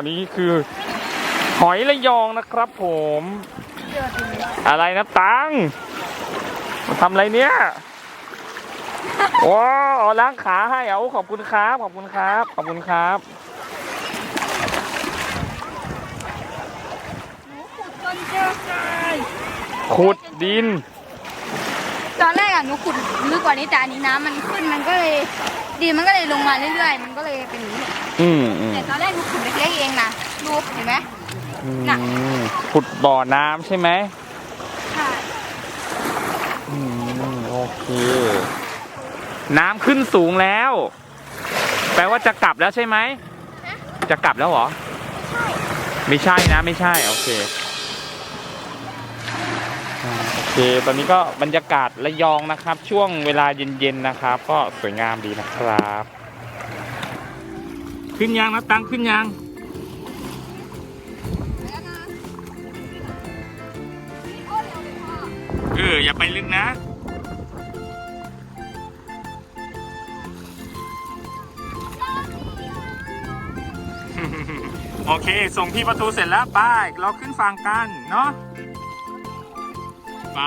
อันนี้คือ หอยระยองนะครับผม อะไรนะตังมาทำอะไรเนี่ยว้าวล้างขาให้เอาขอบคุณครับ ขอบคุณครับ ขอบคุณครับจนเจอทรายขุดดิน ตอนแรกอะหนูขุดลึกกว่านี้แต่อันนี้น้ำมันขึ้นมันก็เลย ดินมันก็เลยลงมาเรื่อยๆ มันก็เลยเป็นอย่างนี้อืมอืมแต่ตอนแรกหนูขุดเล็กๆเองนะดูเห็นไหม น่ะ อืมขุดบ่อน้ำใช่ไหมใช่อืมโอเค น้ำขึ้นสูงแล้ว แปลว่าจะกลับแล้วใช่ไหม จะกลับแล้วเหรอ ไม่ใช่นะไม่ใช่ โอเคอ่าโอ เคตอนนี้ก็บรรยากาศระยองนะครับ ช่วงเวลาเย็นๆนะครับ ก็สวยงามดีนะครับ ขึ้นยังนะตังขึ้นยังเอออย่าไปลึกนะโอเค ส่งพี่ประตูเสร็จแล้วไปเราขึ้นฝั่งกัน เนาะ ไป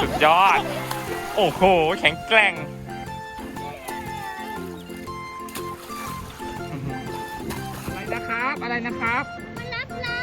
สุดยอด โอ้โห แข็งแกร่ง อะไรนะครับ อะไรนะครับ มารับเรา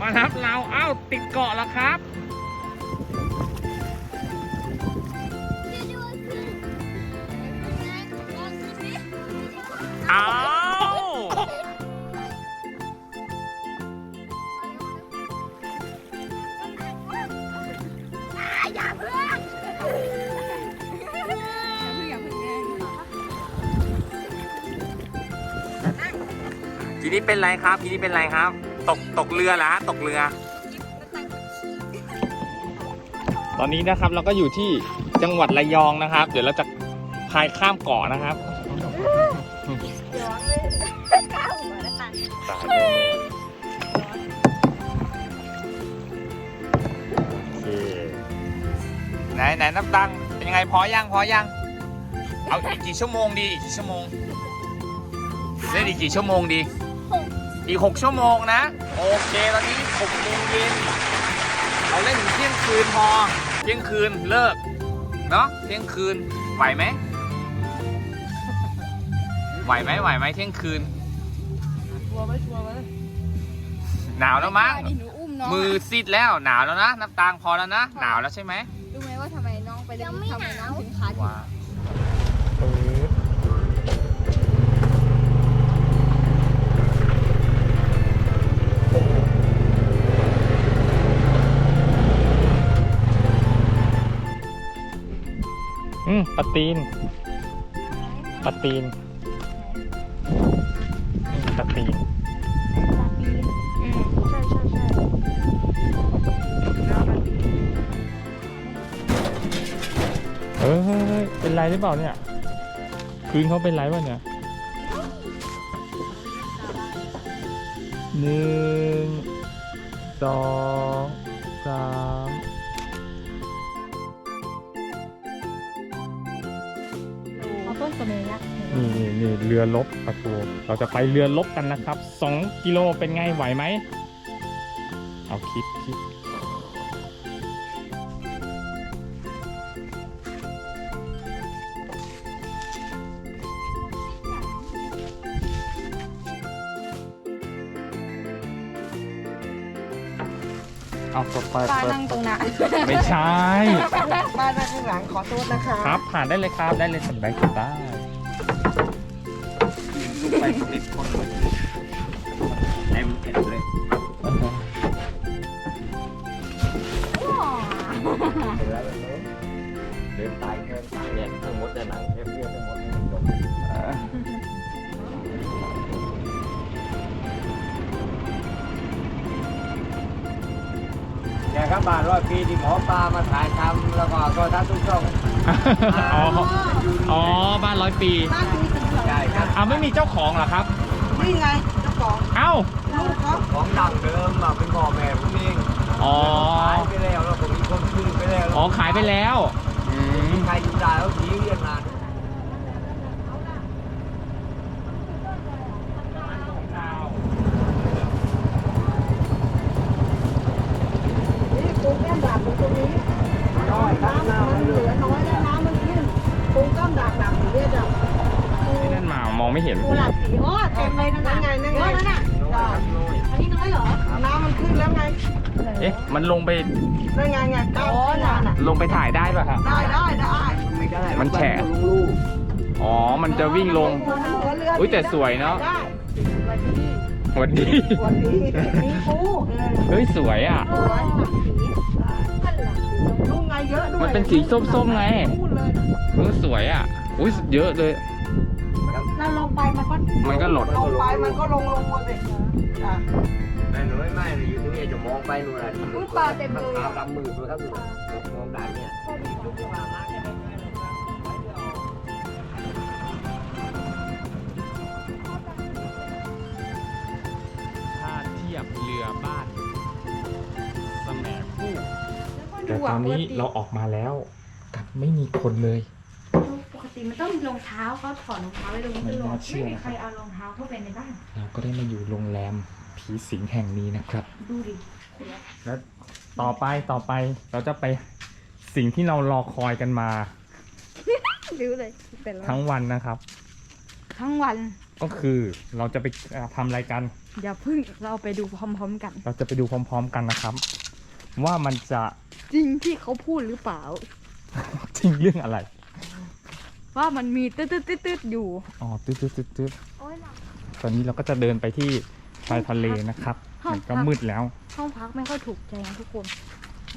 มารับเรา เอ้า ติดเกาะแล้วครับ ทีนี้เป็นไรครับทีนี้เป็นไรครับ ตกตกเรือเหรอฮะตกเรือ ตอนนี้นะครับเราก็อยู่ที่จังหวัดระยองนะครับ เดี๋ยวเราจะพายข้ามเกาะนะครับก้าวหัวแล้วกันโอเคไหนไหนน้ำตังเป็นยังไงพอยังพอยังเอาอีกกี่ชั่วโมงดีอีกกี่ชั่วโมงเล่นอีกกี่ชั่วโมงดี อีกหกชั่วโมงนะ โอเค ตอนนี้หกโมงเย็นเราเล่นถึงเที่ยงคืนพอ เที่ยงคืนเลิก เนาะเที่ยงคืน ไหวไหม ไหวไหมไหวไหมเที่ยงคืน ชัวร์ไหมชัวร์ไหมหนาวแล้วมั้งดิหนูอุ้มน้องมือซีดแล้วหนาวแล้วนะ น้ำตาลพอแล้วนะ หนาวแล้วใช่ไหมรู้ไหมว่าทำไมน้องไปเล่นทำไมน้องถึงขาด ว้าอื มปลาตีนปลาตีนปลาตีนใช่ใช่ใช่เฮ้ยเป็นไรหรือเปล่าเนี่ยพื้นเขาเป็นไรวะเนี่ยหนึ่งสองสาม ต้นเสมอละนี่นี่นี่เรือลบประตูเราจะไปเรือลบกันนะครับสองกิโลเป็นไงไหวไหม เอาคิดคิด เอาเปิดเปิดป้าเปิดนั่งตรงนั้นไม่ใช่บ้านนั่งข้างหลังขอโทษนะคะครับผ่านได้เลยครับได้เลยสบายสบายลูกไปติดคนเต็มเต็มเลยเดินตายเกินตายเนี่ยทั้งหมดจะหนัง เนี่ยครับบ้านร้อยปีที่หมอปลามาถ่ายทำแล้วก็ก็ท่านทุกช่องอ๋ออ๋อบ้านร้อยปีบ้านนี้เป็นเพื่อนใช่ครับอ้าวไม่มีเจ้าของเหรอครับนี่ไงเจ้าของเอ้าลูกเขาของดังเดิมอะเป็นพ่อแม่ผมเองอ๋อขายไปแล้วแล้วผมมีคนซื้อไปแล้วอ๋อขายไปแล้วอืมใครอยู่ได้แล้วผีเรียกงาน ไม่เห็นตัวหลักสีอ๋อเต็มเลยนั่นไงนั่นไงนั่นน่ะได้อันนี้น้อยเหรอน้ำมันขึ้นแล้วไงเอ๊ะ มันลงไปนั่นไงไงก้าวขึ้นมาน่ะลงไปถ่ายได้ป่ะครับ ได้ได้ได้ไม่ได้มันแฉะอ๋อ มันจะวิ่งลง หัวเรืออุ๊ยแต่สวยเนอะ ได้หวันดีวันนี้มีปูเฮ้ย สวยอะ สวยลุงไงเยอะด้วยมันเป็นสีส้มๆไง พูดเลย เออสวยอะ อุ้ยเยอะเลย เราลงไปมันก็มันก็หลดลงไปมันก็ลงลงมาสิจ้ะไม่หนูไม่ไม่อยู่ตรงนี้จะมองไปนู่นน่ะอุ้ยปลาเต็มเลยตาอะลำมือตัวครับมองด่านเนี่ยถ้าเทียบเรือบ้านสแหมคู่แต่แต่ตอนนี้เราออกมาแล้วกลับไม่มีคนเลยป กติมันต้องมีรองเท้าเขาถอดรองเท้าไว้ตรงนี้ไม่ตลอน่าดเชื่อไม่มีใครเอารองเท้าเข้าไปในบ้านเราก็ได้มาอยู่โรงแรมผีสิงแห่งนี้นะครับ ดูดิและต่อไปต่อไปเราจะไปสิ่งที่เรารอคอยกันมาดูเลยเป็นแล้วทั้งวันนะครับ ทั้งวันก็คือเราจะไปเอ่อทำอะไรกันอย่าพึ่งเราไปดูพร้อมๆกัน เราจะไปดูพร้อม ๆ กันนะครับ ว่ามันจะจริงที่เขาพูดหรือเปล่า จริงเรื่องอะไร ว่ามันมีตืดตืดตืดตืดอยู่ อ๋อตึ๊ดตึ๊ดตึ๊ดตึ๊ดโอ้ยหลับ ตอนนี้เราก็จะเดินไปที่ชายทะเลนะครับห้องมันก็พัก มืดแล้ว ห้องพักไม่ค่อยถูกใจนะทุกคน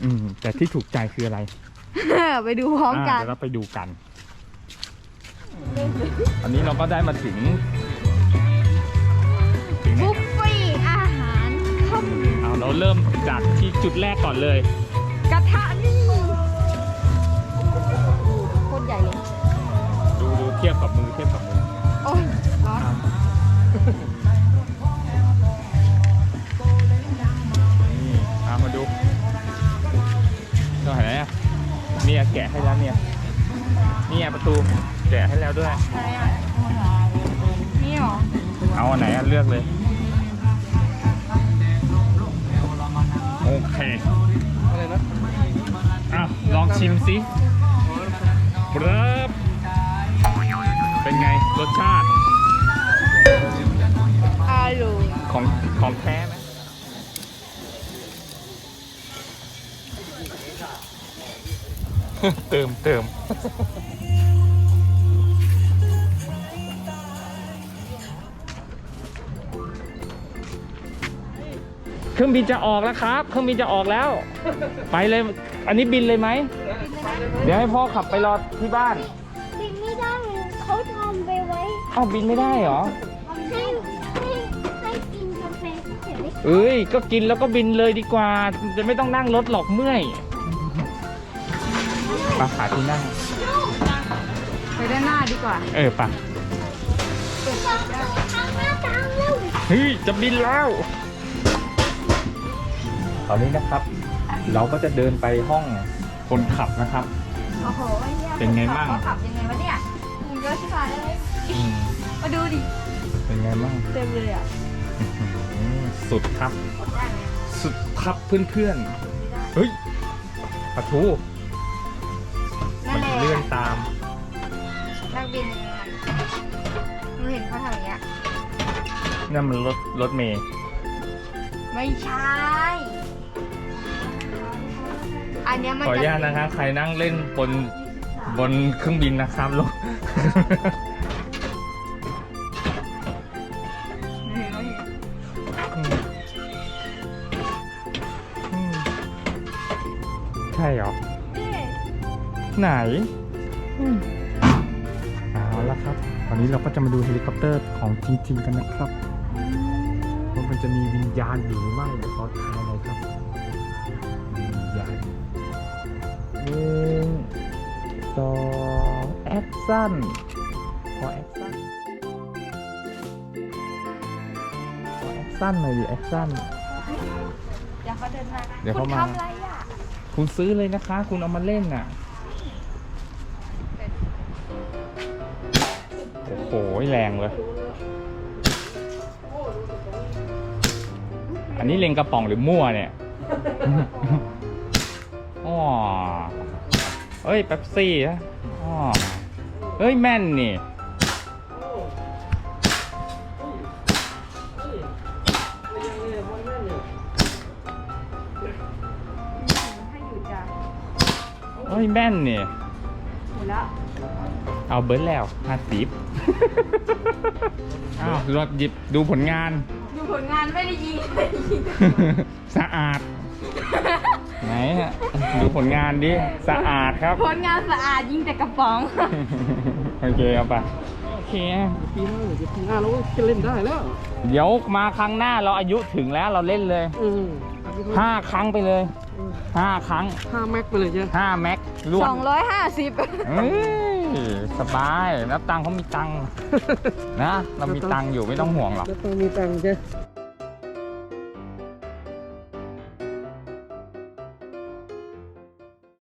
อืม แต่ที่ถูกใจคืออะไรไปดูพร้อมกัาน เดี๋ยวเราไปดูกัน อันนี้เราก็ได้มาถึงถึงไหนบุฟครับเฟ่ต์อาหารข้าวเอาเราเริ่มจากที่จุดแรกก่อนเลย ทียบกับมือเทียบกับมือโอ้ยร้อนนี่เอามาดูตัวไหนอะเนี่ยแกะให้แล้วเนี่ยเนี่ยประตูแกะให้แล้วด้วย อะไรอะนี่หรอเอาอันไหนอะเลือกเลย โอเค อะไรนะอะ ลองชิมสิเบิบเป็น ไง รสชาติ อร่อยของของแท้ไหมเติมเติมเครื่องบินจะออกแล้วครับ เครื่องบินจะออกแล้ว ไปเลย อันนี้บินเลยไหม เดี๋ยวให้พ่อขับไปรอที่บ้านบิน เอ้าบินไม่ได้เหรอ ให้ให้ให้กินกาแฟเฉยเอ้ย ก็กินแล้วก็บินเลยดีกว่า จะไม่ต้องนั่งรถหรอกเมื่อยไปหาที่นั่ง ไปด้านหน้าดีกว่า เออไปๆทางหน้าตามเร็วเฮ้ย จะบินแล้ว ตอนนี้นะครับ เราก็จะเดินไปห้องคนขับนะครับ โอ้โหไอ้หี้ยเป็นไงบ้าง เขาขับยังไงวะเนี่ยมึง เยอะชิบหายเลยอืมมาดูดิ เป็นไงบ้างเต็มเลยอะอื้อหือสุดครับได้ไหมสุดครับเพื่อนๆเฮ้ยปะทูนั่มันนแหละเลื่อนตาม นักบินหนูเห็นเขาทำอย่างเงี้ย นั่นมันรถรถเมย์ไม่ใช่ อันเนี้ยมันขออนุจะญาตนะครับใครนั่งเล่นบน บนเครื่องบินนะครับลูกอืมอืมใช่เหรอ ไหนอืมเอาละครับ วันนี้เราก็จะมาดูเฮลิคอปเตอร์ของจริง ๆ กันนะครับว่ามันจะมีวิญญาณอยู่หรือไม่เดี๋ยวขอทายหน่อยครับวิญญาณหนึ่ง สองแอคชั่นขอแอคชั่นขอแอคชั่นหน่อยดิแอคชั่น เดี๋ยวเขาเดินมาเดี๋ยวเขามา คุณทำอะไรอะคุณซื้อเลยนะคะ คุณเอามาเล่นน่ะ โอ้โห แรงเลย อันนี้เล็งกระป๋องหรือมั่วเนี่ย อ๋อ เอ้ยแป๊บซี่นะอ๋เอ้ยแม่นนี่เอ้ยแม่นนี่เอาเบิร์แล้วห้าสิบอ้าวรดหยิบดูผลงาน ดูผลงานไม่ได้ยิงสะอาด ไหนฮะดูผลงานดิสะอาดครับ ผลงานสะอาดยิงแต่กระป๋อง โอเคเอาไปโอเค ปีหน้าเดี๋ยวปีหน้าเราก็จะเล่นได้แล้วเดี๋ยวมาครั้งหน้าเราอายุถึงแล้วเราเล่นเลยอืมห้าครั้งไปเลยห้าครั้งห้าแม็กไปเลยใช่ไหมห้าแม็กรวด250เอ้ยสบายนับตังค์เขามีตังค์นะ เรามีตังค์อยู่ไม่ต้องห่วงหรอก แล้วต้องมีตังค์ใช่ไหม